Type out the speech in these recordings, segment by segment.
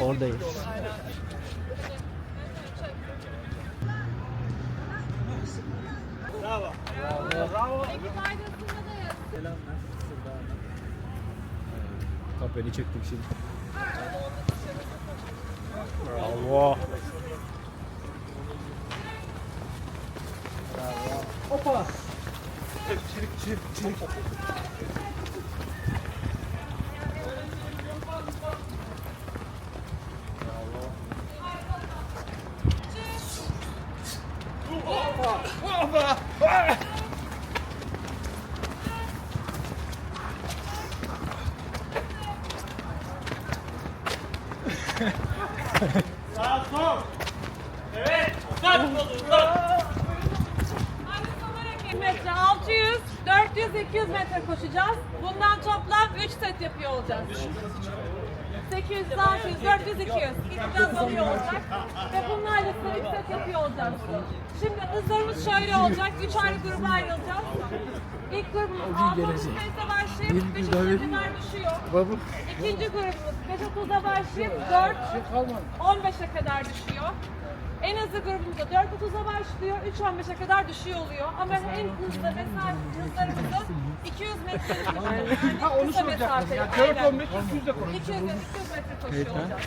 Oradayız. Kapeni çektik şimdi. Bravo. Hoppa. Çirik çirik çirik. Metre 600, 400, 200 metre koşacağız. Bundan toplam 3 set yapıyor olacağız. 800, 600, 400, 200. Gideceğiz oluyor olacak. Ve bunlarla size 3 set yapıyor olacağız. Şimdi hızlarımız şöyle olacak. 3 ayrı gruba ayrılacağız. İlk grubumuz 6 pace'e başlayıp 5 kadar düşüyor. İkinci grubumuz 5.30'da başlayıp 4 15'e kadar düşüyor. En hızlı grubumuzda 4.30'a başlıyor, 3.15'e kadar düşüyor oluyor. Ama en hızlı mesafe hızlarımızı 200 metre yani onu kısa mesafe. 4.15 200'de koşuyor. 200 200 metre koşuyor olacağız.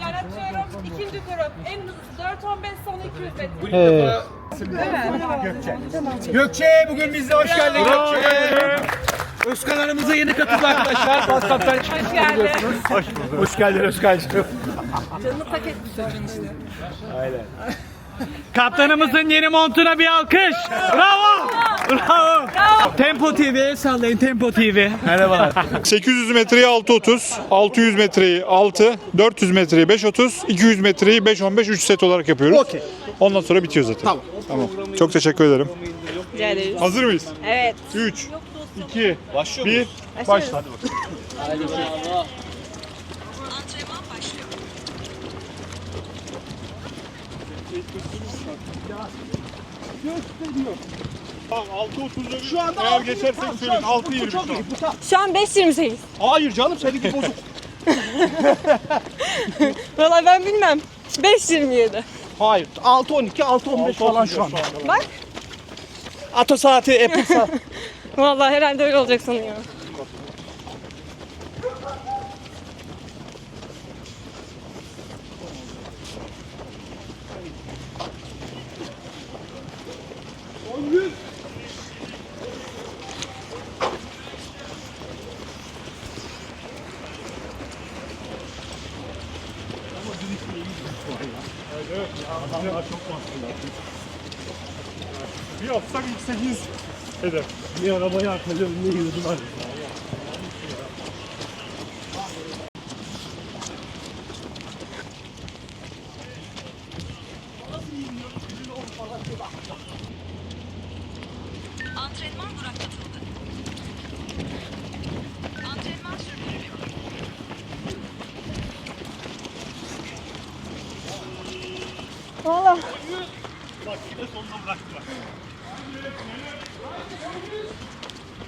Yani atıyorum ikinci grup en hızlısı 4.15 sonra 200 metre. Gökçe bugün bizde hoş geldin Gökçe. Özkan aramıza yeni katıldı arkadaşlar. WhatsApp'tan Hoş geldin. Hoş geldin Özkan'cığım. Canını tak etmiş çocuğun işte. Kaptanımızın yeni montuna bir alkış. Bravo. Bravo. Tempo TV sallayın Tempo TV. Merhabalar. 800 metreyi 6.30, 600 metreyi 6, 400 metreyi 5.30, 200 metreyi 5.15 3 set olarak yapıyoruz. Okey. Ondan sonra bitiyor zaten. Tamam. Tamam. Çok teşekkür ederim. Rica ederiz. Hazır mıyız? Evet. 3, 2, 1, başla. Tamam 6.30'da Şu anda eğer altı- geçersek tamam, söyleyin şu an- 6.20 Çok iyi. Bu tam- Şu an 5.28. Hayır canım seninki bozuk. Valla ben bilmem. 5.27. Hayır. 6.12, 6.15 falan şu an. Bak. Ato saati, Apple saati. Valla herhalde öyle olacak sanıyorum. Bir atsak ilk 8 eder. Bir arabaya arkalıyorum ne yiyordum Valla.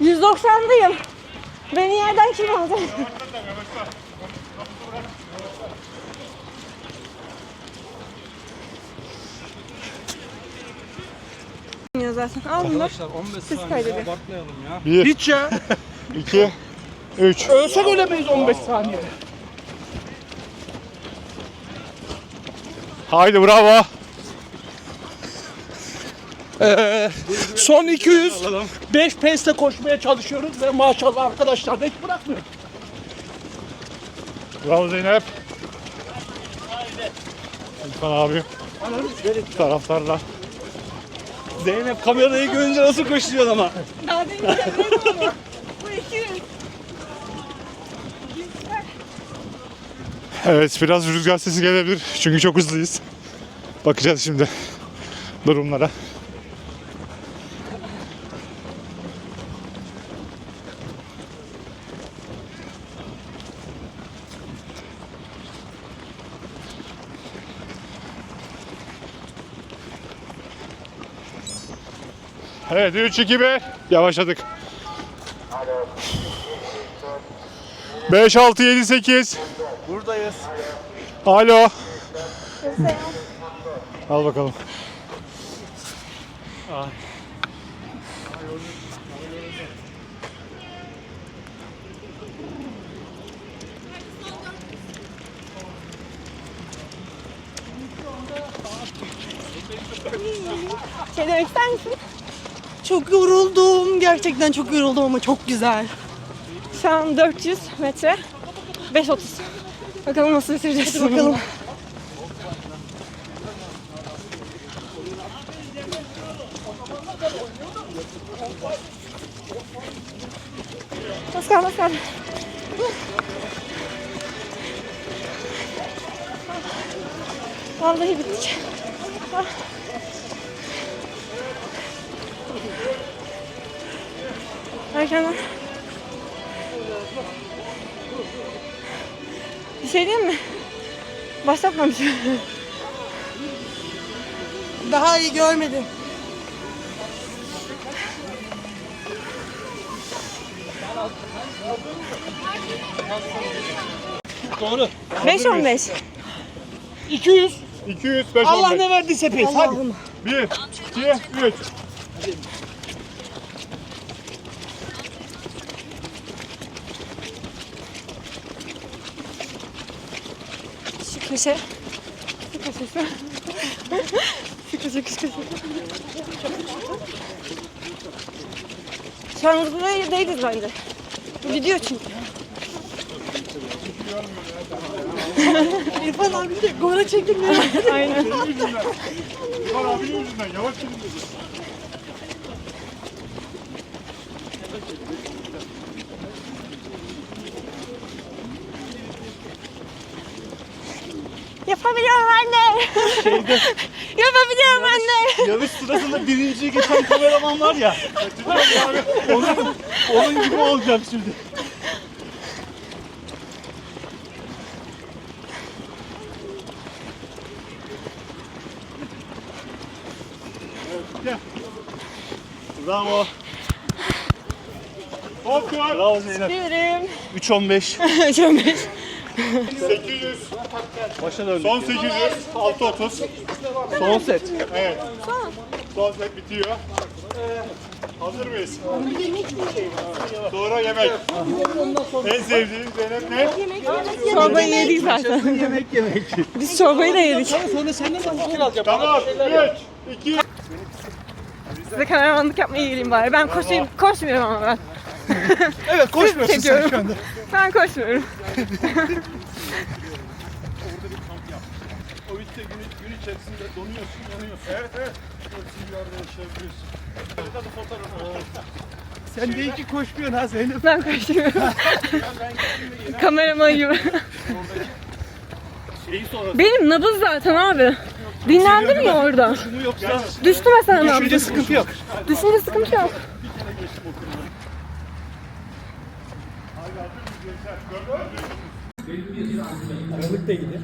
%90'dayım. Beni yerden kim aldı? Ya zaten al bunlar. Siz kaydedin. 1, Hiç ya. 2, 3. Ölsek ölemeyiz 15 saniyede. Haydi bravo. Ee, son 200 5 pace'le koşmaya çalışıyoruz ve maşallah arkadaşlar da hiç bırakmıyor. Bravo Zeynep. İrfan abi. Taraftarla. Zeynep kamerayı görünce nasıl koşuyor ama. Daha demin. Bu 200. Evet biraz rüzgar sesi gelebilir. Çünkü çok hızlıyız. Bakacağız şimdi durumlara. Evet 3 2 1 yavaşladık. 5 6 7 8 Buradayız. Alo. Al bakalım. Şey demek ister misin? Çok yoruldum. Gerçekten çok yoruldum ama çok güzel. Şu an 400 metre 5.30. Bakalım nasıl bitireceğiz. Hadi bakalım. Az kaldı az kaldı. Vallahi bittik. Ah. Erkenden. Bir şey diyeyim mi? Başlatmamışım. Daha iyi görmedim. Doğru. 5.15. 200. 200, 5, Allah 15. ne verdiyse pes. Hadi. 1, 2, 3. Şu köşe. Şu köşesi. Şu köşe, şu an burada değiliz bence. Gidiyor çünkü. İrfan abi de gora çekilmiyor. Aynen. İlhan abinin yüzünden. Yavaş gidin Yapabiliyorum anne. Yapabiliyorum anne. Yarış sırasında birinciyi geçen kameraman var ya. onun, onun gibi olacağım şimdi. Bravo. Hop gol. Bravo Zeynep. Bilirim. 3.15. Şöyle. 800. Başa döndük. Son 800. 630. Son set. Evet. Son set bitiyor. Hazır mıyız? Sonra yemek. En sevdiğin Zeynep ne? Çorbayı yedik zaten. Yemek yemek. Biz çorbayı da yedik. Sonra senden de fikir alacağım. Tamam. 3, 2, Size kameramanlık yapmaya geleyim bari. Ben koşayım. Koşmuyorum ama ben. Evet koşmuyorsun sen şu anda. Ben koşmuyorum. O işte gün, gün içerisinde donuyorsun, yanıyorsun. Evet, evet. Bir arada yaşayabiliyorsun. Hadi fotoğraf. Sen de iyi ki koşmuyorsun ha Zeynep. Ben koşmuyorum. Kameraman gibi. Benim nabız zaten abi. Dinlendirmiyor orada. Yoksa Düştü mesela nabız. düşünce sıkıntı yok. Düşünce sıkıntı yok. Aralık'ta gidiyor.